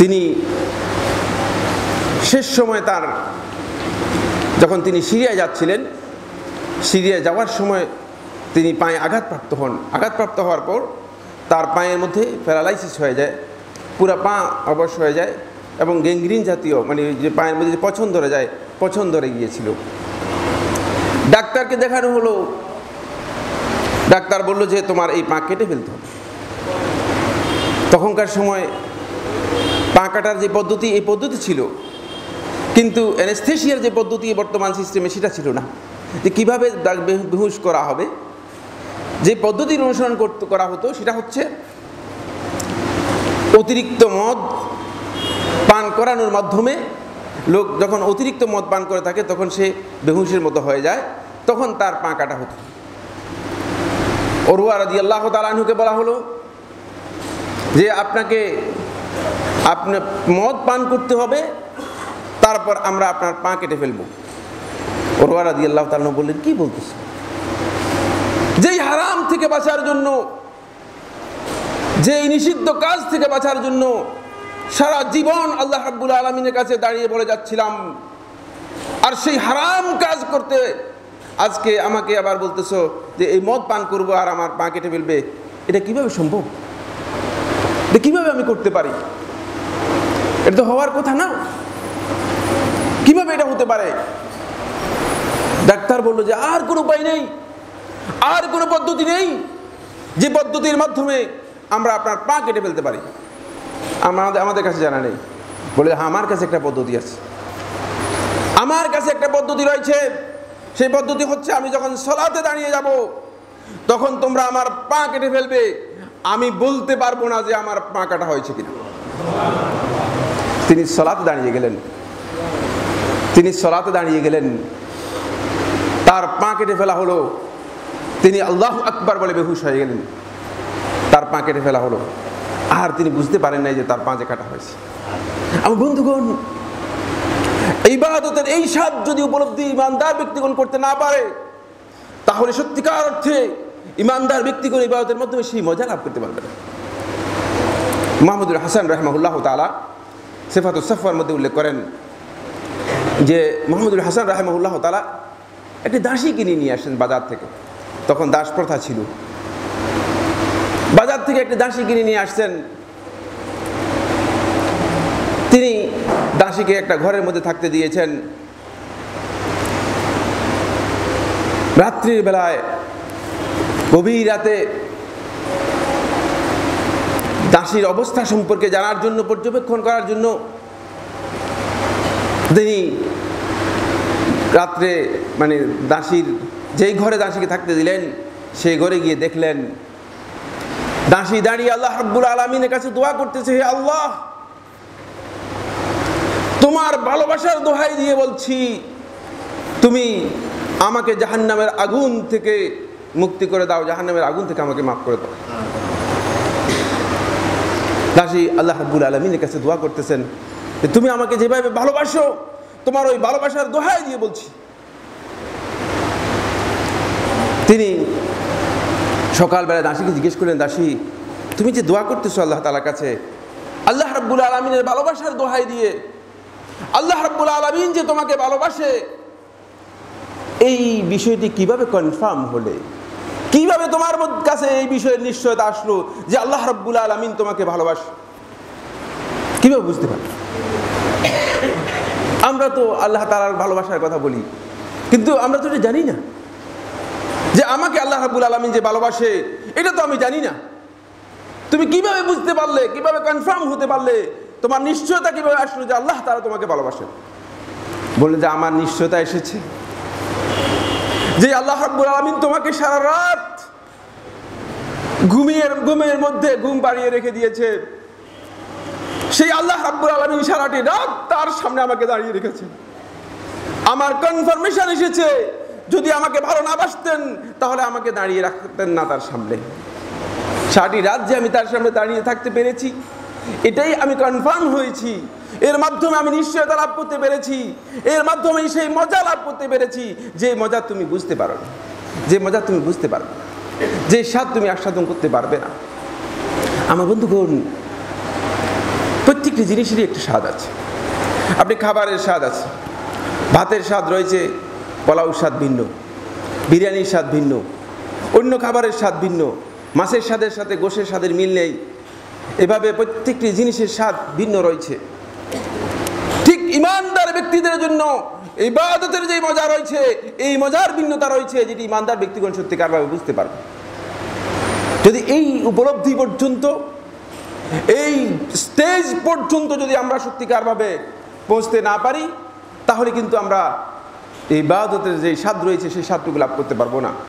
তিনি শেষ সময় তার যখন তিনি সিরিয়ায় যাচ্ছিলেন, সিরিয়ায় যাওয়ার সময় তিনি পায়ে আঘাতপ্রাপ্ত হন। আঘাতপ্রাপ্ত হওয়ার পর তার পায়ের মধ্যে প্যারালাইসিস হয়ে যায়, পুরা পা অবশ্য হয়ে যায় এবং গ্যাংগ্রিন জাতীয় মানে যে পায়ের মধ্যে যে পছন্দ ধরে যায় পছন্দ ধরে গিয়েছিল। ডাক্তারকে দেখানো হলো ডাক্তার বলল যে তোমার এই পা কেটে ফেলতে তখনকার সময় পা কাটার যে পদ্ধতি, এই পদ্ধতি ছিল। কিন্তু অ্যানেস্থেশিয়ার যে পদ্ধতি বর্তমান সিস্টেমে সেটা ছিল না। যে কীভাবে বেহুশ করা হবে, যে পদ্ধতির অনুসরণ করতে, করা হতো, সেটা হচ্ছে অতিরিক্ত মদ পান করানোর মাধ্যমে লোক যখন অতিরিক্ত মদ পান করে থাকে, তখন সে বেহুশের মতো হয়ে যায়, তখন তার পা কাটা হতো। অরুয়া রাজি আল্লাহ তালাহুকে বলা হলো যে আপনাকে, আপনি মদ পান করতে হবে, তারপর আমরা আপনার পা কেটে ফেলব। অরুয়া রাজি আল্লাহ তালাহ বললেন, কি বলতেছে? যেই হারাম থেকে বাঁচার জন্য যে নিষিদ্ধ কাজ থেকে বাঁচার জন্য সারা জীবন আল্লাহ রাব্বুল আলমিনের কাছে দাঁড়িয়ে বলে যাচ্ছিলাম, আর সেই হারাম কাজ করতে আজকে আমাকে আবার বলতেছো যে এই মদ পান করব আর আমার পা কেটে ফেলবে। এটা কীভাবে সম্ভব? এটা কীভাবে আমি করতে পারি? এটা তো হওয়ার কথা না। কীভাবে এটা হতে পারে? ডাক্তার বলল যে আর কোনো উপায় নেই। আর কোনো পদ্ধতি নেই যে পদ্ধতির মাধ্যমে আমরা আপনার পা কেটে ফেলতে পারি। আমাদের আমাদের কাছে জানা নেই। বলে হ্যাঁ আমার কাছে একটা পদ্ধতি আছে। আমার কাছে একটা পদ্ধতি রয়েছে। সেই পদ্ধতি হচ্ছে আমি যখন সলাতে দাঁড়িয়ে যাব, তখন তোমরা আমার পা কেটে ফেলবে। আমি বলতে পারব না যে আমার পা কাটা হয়েছে কিনা। তিনি সলাতে দাঁড়িয়ে গেলেন। তিনি সলাতে দাঁড়িয়ে গেলেন। তার পা কেটে ফেলা হলো। তিনি আল্লাহ আকবার বলে বেহুশ হয়ে গেলেন। তার পা কেটে ফেলা হলো। আর তিনি বুঝতে পারেন নাই যে তার পা যে কাটা হয়েছে। আমার বন্ধুগণ এই বাহাদতের এই স্বাদ যদি উপলব্ধি ইমানদার ব্যক্তিগণ করতে না পারে, তাহলে সত্যিকার অর্থে ইমানদার ব্যক্তিগণ ইবাদতের মাধ্যমে সেই মজা লাভ করতে পারবে না। মাহমুদুল হাসান রহমাহুল্লাহ তালা সেফাত সফার মধ্যে উল্লেখ করেন যে মাহমুদুল হাসান রাহমাহুল্লাহ তালা একটি দাসী কিনে নিয়ে আসেন বাজার থেকে। তখন দাস প্রথা ছিল। বাজার থেকে একটি দাসী কিনে নিয়ে আসছেন তিনি দাসীকে একটা ঘরের মধ্যে থাকতে দিয়েছেন। রাত্রির বেলায়, গভীর রাতে দাসীর অবস্থা সম্পর্কে জানার জন্য, পর্যবেক্ষণ করার জন্য তিনি রাত্রে মানে দাসীর যেই ঘরে দাসীকে থাকতে দিলেন, সেই ঘরে গিয়ে দেখলেন, দাসী দাঁড়িয়ে আল্লাহ হাব্বুল আলমিনের কাছে দোয়া করতেছে, হে আল্লাহ! তোমার ভালোবাসার দোহাই দিয়ে বলছি, তুমি আমাকে জাহান্নামের আগুন থেকে মুক্তি করে দাও, জাহান্নামের আগুন থেকে আমাকে মাফ করে দাও। দাসী, আল্লাহ হাব্বুল আলমিনের কাছে দোয়া করতেছেন যে তুমি আমাকে যেভাবে ভালোবাসো, তোমার ওই ভালোবাসার দোহাই দিয়ে বলছি। তিনি সকালবেলা দাসীকে জিজ্ঞেস করলেন, দাসী, তুমি যে দোয়া করতেছো আল্লাহ তালার কাছে, আল্লাহ রাব্বুল আলমিনের ভালোবাসার দোহাই দিয়ে আল্লাহ রাব্বুল আলমিন যে তোমাকে ভালোবাসে, এই বিষয়টি কীভাবে কনফার্ম হলে? কীভাবে তোমার কাছে এই বিষয়ের নিশ্চয়তা আসলো যে আল্লাহ রাব্বুল আলমিন তোমাকে ভালোবাসে? কীভাবে বুঝতে পারি আমরা তো আল্লাহ তালার ভালোবাসার কথা বলি, কিন্তু আমরা তো এটা জানি না। যে আমাকে আল্লাহ রাবুল আলমিন যে ভালোবাসে, এটা তো আমি জানি না। তুমি কীভাবে বুঝতে পারলে, কীভাবে কনফার্ম হতে পারলে তোমার নিশ্চয়তা কীভাবে আসলো যে আল্লাহ তারা তোমাকে ভালোবাসেন? বললে যে আমার নিশ্চয়তা এসেছে। যে আল্লাহ রাব্বুল আলমিন তোমাকে সারা রাত ঘুমিয়ে ঘুমের মধ্যে ঘুম পাড়িয়ে রেখে দিয়েছে। সেই আল্লাহ রাব্বুল আলমিন সারাটি রাত তার সামনে আমাকে দাঁড়িয়ে রেখেছে। আমার কনফার্মেশন এসেছে, যদি আমাকে ভালো না বাসতেন, তাহলে আমাকে দাঁড়িয়ে রাখতেন না তার সামনে। সারাটি রাত যে আমি তার সামনে দাঁড়িয়ে থাকতে পেরেছি এটাই আমি কনফার্ম হয়েছি। এর মাধ্যমে আমি নিশ্চয়তা লাভ করতে পেরেছি। এর মাধ্যমে সেই মজা লাভ করতে পেরেছি। যে মজা তুমি বুঝতে পারো না। যে মজা তুমি বুঝতে পারবে না। যে স্বাদ তুমি আস্বাদন করতে পারবে না। আমার বন্ধুগণ, প্রত্যেকটি জিনিসেরই একটি স্বাদ আছে। আপনি খাবারের স্বাদ আছে। ভাতের স্বাদ রয়েছে পোলাউর স্বাদ ভিন্ন। বিরিয়ানির স্বাদ ভিন্ন। অন্য খাবারের স্বাদ ভিন্ন। মাছের স্বাদের সাথে গোশের স্বাদের মিল নেই। এভাবে প্রত্যেকটি জিনিসের স্বাদ ভিন্ন রয়েছে। ঠিক ইমানদার ব্যক্তিদের জন্য ইবাদতের যে মজা রয়েছে, এই মজার ভিন্নতা রয়েছে যেটি ইমানদার ব্যক্তিগণ সত্যিকারভাবে বুঝতে পারবে। যদি এই উপলব্ধি পর্যন্ত, এই স্টেজ পর্যন্ত যদি আমরা সত্যিকারভাবে পৌঁছতে না পারি, তাহলে কিন্তু আমরা এই বাদতের যে স্বাদ রয়েছে, সেই স্বাদটুকু লাভ করতে পারব না।